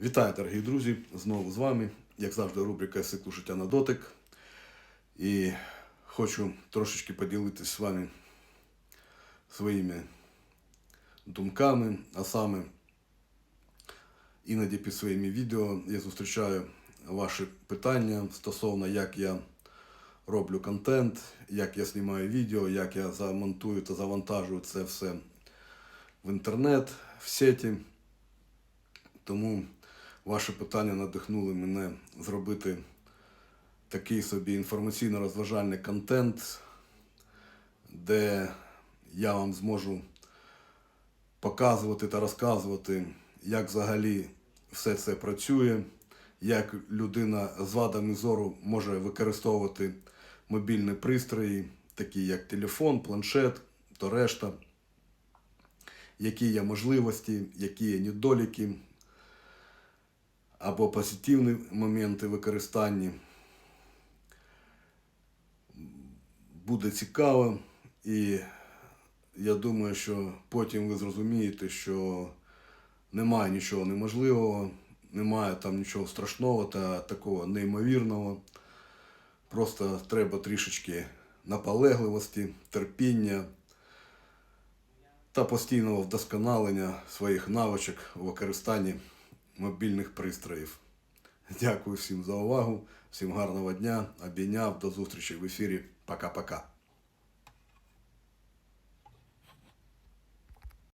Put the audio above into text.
Вітаю, дорогі друзі! Знову з вами, як завжди, рубрика з циклу життя на дотик. І хочу трошечки поділитися з вами своїми думками, а саме іноді під своїми відео я зустрічаю ваші питання стосовно як я роблю контент, як я знімаю відео, як я замонтую та завантажую це все в інтернет, в сеті. Тому ваші питання надихнули мене зробити такий собі інформаційно-розважальний контент, де я вам зможу показувати та розказувати, як взагалі все це працює, як людина з вадами зору може використовувати мобільні пристрої, такі як телефон, планшет та решта, які є можливості, які є недоліки або позитивні моменти використання. Буде цікаво, і я думаю, що потім ви зрозумієте, що немає нічого неможливого, немає там нічого страшного та такого неймовірного. Просто треба трішечки наполегливості, терпіння та постійного вдосконалення своїх навичок у використанні мобільних пристроїв. Дякую всім за увагу, всім гарного дня, обійняв, до зустрічі в ефірі. Пока-пока.